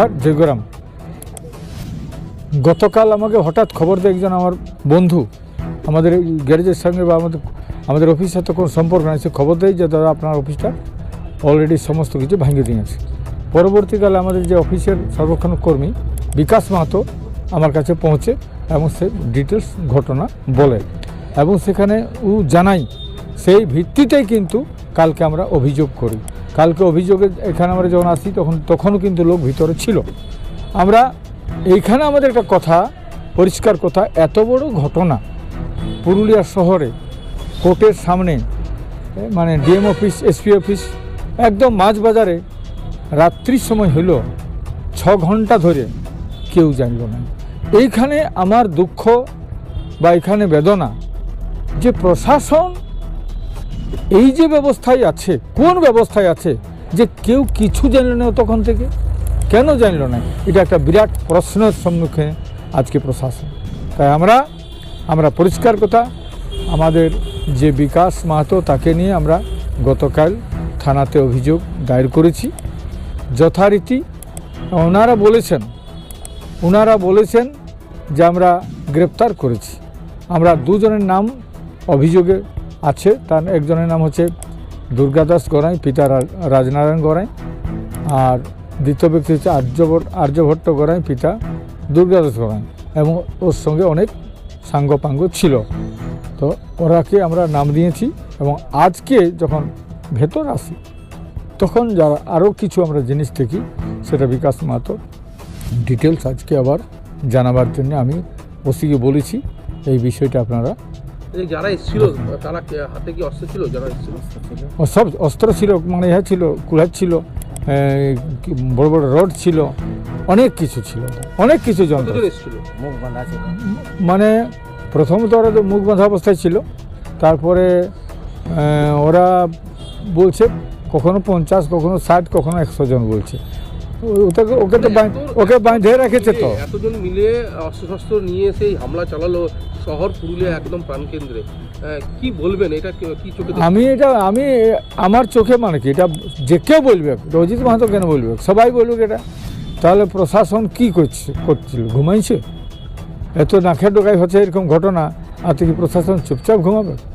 জোহার জয়গ্রাম। গতকাল আমাকে হঠাৎ খবর দেয় একজন আমার বন্ধু। আমাদের গ্যারেজের সঙ্গে বা আমাদের আমাদের অফিসের সাথে কোনো সম্পর্ক নেই, সে খবর দেয় যে, দাদা, আপনার অফিসটা অলরেডি সমস্ত কিছু ভাঙিয়ে দিয়েছে। পরবর্তীকালে আমাদের যে অফিসের সর্বক্ষণ কর্মী বিকাশ মাহাতো আমার কাছে পৌঁছে এবং সে ডিটেলস ঘটনা বলে এবং সেখানে ও জানাই সেই ভিত্তিতেই কিন্তু কালকে আমরা অভিযোগ করি। কালকে অভিযোগে এখানে আমরা যখন আসি, তখন, তখনও কিন্তু লোক ভিতরে ছিল। আমরা, এইখানে আমাদের একটা কথা, পরিষ্কার কথা, এত বড় ঘটনা। পুরুলিয়া শহরে, কোর্টের সামনে মানে ডিএম অফিস, এসপি অফিস, একদম মাঝ বাজারে রাত্রির সময় হলো ছ ঘণ্টা ধরে কেউ জানল না। এইখানে আমার দুঃখ বা এখানে বেদনা যে প্রশাসন এই যে ব্যবস্থায় আছে, কোন ব্যবস্থায় আছে যে কেউ কিছু জানল না তখন থেকে? কেন জানল না? এটা একটা বিরাট প্রশ্নের সম্মুখে আজকে প্রশাসন। তাই আমরা আমরা পরিষ্কার কথা, আমাদের যে বিকাশ মাহাতো তাকে নিয়ে আমরা গতকাল থানাতে অভিযোগ দায়ের করেছি। যথারীতি ওনারা বলেছেন ওনারা বলেছেন যে আমরা গ্রেপ্তার করেছি। আমরা দুজনের নাম অভিযোগে আছে। তার একজনের নাম হচ্ছে দুর্গাদাস গড়াই, পিতা রাজনারায়ণ গড়াই। আর দ্বিতীয় ব্যক্তি হচ্ছে আর্যভট্ট আর্যভট্ট গড়াই, পিতা দুর্গাদাস গড়াই। এবং ওর সঙ্গে অনেক সাঙ্গপাঙ্গ ছিল। তো ওরাকে আমরা নাম দিয়েছি এবং আজকে যখন ভেতর আসি, তখন যারা আরও কিছু আমরা জিনিস দেখি, সেটা বিকাশ মাহাতো ডিটেলস আজকে আবার জানাবার জন্য আমি ওসিকে বলেছি, এই বিষয়টা আপনারা যারা এসেছিল তারা হাতে কি অস্ত্র ছিল যারা এসেছিল? সব অস্ত্র ছিল মানে ইহা ছিল কুলার ছিল বড় বড় রড ছিল অনেক কিছু ছিল অনেক কিছু যন্ত্র। মানে প্রথমত ওরা তো মুখ বাঁধা অবস্থায় ছিল তারপরে ওরা বলছে কখনো পঞ্চাশ কখনো ষাট কখনো একশো জন বলছে। ওটাকে ওকে তো বাঁ- ওকে বাঁধে রেখেছে তো। এতজন মিলে অস্ত্র শস্ত্র নিয়ে এসে হামলা চালালো শহর পুরুলিয়া একদম প্রাণকেন্দ্রে। কি বলবেন? এটা কি- চোখে? আমি এটা আমি আমার চোখে মানে কি? এটা যে কেউ বলবে রজিত মাহাতো কেন বলবে? সবাই বলবে এটা। তাহলে প্রশাসন কি করছে করছিল? ঘুমাইছে? এত নাখে ডোকাই হচ্ছে এরকম ঘটনা আর কি প্রশাসন চুপচাপ ঘুমাবে?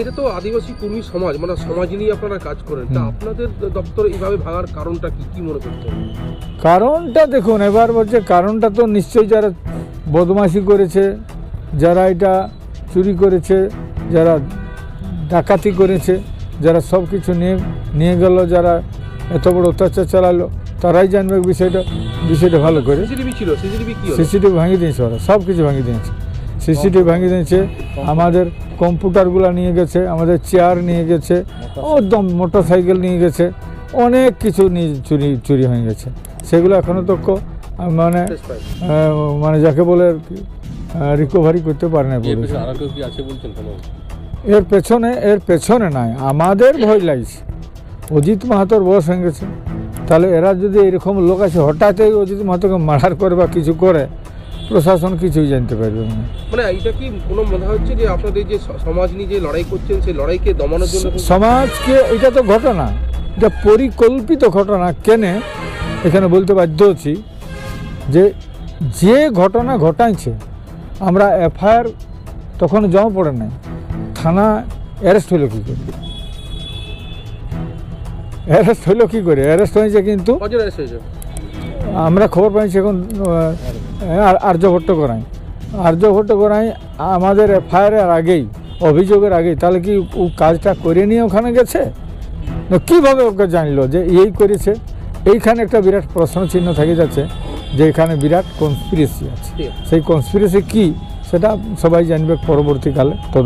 এটা তো আদিবাসী কর্মী সমাজ মানে সমাজ নিয়ে আপনারা কাজ করেন। তা আপনাদের দপ্তর এইভাবে ভাঙার কারণটা কি? কি মনে করছেন? কারণটা দেখুন এবার বলছে কারণটা তো নিশ্চয়ই যারা বদমাশি করেছে যারা এটা চুরি করেছে যারা ডাকাতি করেছে যারা সব কিছু নিয়ে নিয়ে গেল যারা এত বড় অত্যাচার চালালো তারাই জানবে বিষয়টা বিষয়টা ভালো করে। সিসিটিভি ছিল সিসিটিভি কি সিসিটিভি ভাঙিয়ে দিয়েছে ওরা সব কিছু ভাঙিয়ে দিয়েছে। সিসিটিভি ভাঙিয়ে দিয়েছে আমাদের কম্পিউটারগুলো নিয়ে গেছে আমাদের চেয়ার নিয়ে গেছে একদম মোটর সাইকেল নিয়ে গেছে অনেক কিছু নিয়ে চুরি চুরি হয়ে গেছে। সেগুলো এখনও তো মানে মানে যাকে বলে রিকভারি করতে পারে না এর পেছনে এর পেছনে নাই আমাদের ভয় লাগছে। অজিত মাহাতোর বয়স হয়ে গেছে। তাহলে এরা যদি এরকম লোক আছে হঠাৎই অজিত মাহাতোকে মার্ডার করে বা কিছু করে প্রশাসন কিছুই জানতে পারবে না। মানে এটা কি কোনো মনে হচ্ছে যে আপনাদের যে সমাজ নিয়ে যে লড়াই করছেন সেই লড়াইকে দমানোর জন্য সমাজকে এটা তো ঘটনা। এটা পরিকল্পিত ঘটনা। কেনে? এখানে বলতে বাধ্য হচ্ছি যে যে ঘটনা ঘটাইছে আমরা এফআইআর তখন জমা পড়ে নাই। থানা অ্যারেস্ট হইল কী করে? অ্যারেস্ট হইল কী করে? অ্যারেস্ট হয়েছে কিন্তু আমরা খবর পাইছি এখন আর্যভট্ট করাই আর্যভট্ট করাই আমাদের এফআইআরের আগেই অভিযোগের আগেই তাহলে কি ও কাজটা করে নিয়ে ওখানে গেছে? কীভাবে ওকে জানলো যে এই করেছে? এইখানে একটা বিরাট প্রশ্ন চিহ্ন থেকে যাচ্ছে যে এখানে বিরাট কনস্পিরেসি আছে। সেই কনস্পিরেসি কি? সেটা সবাই জানবে পরবর্তীকালে। তদন্ত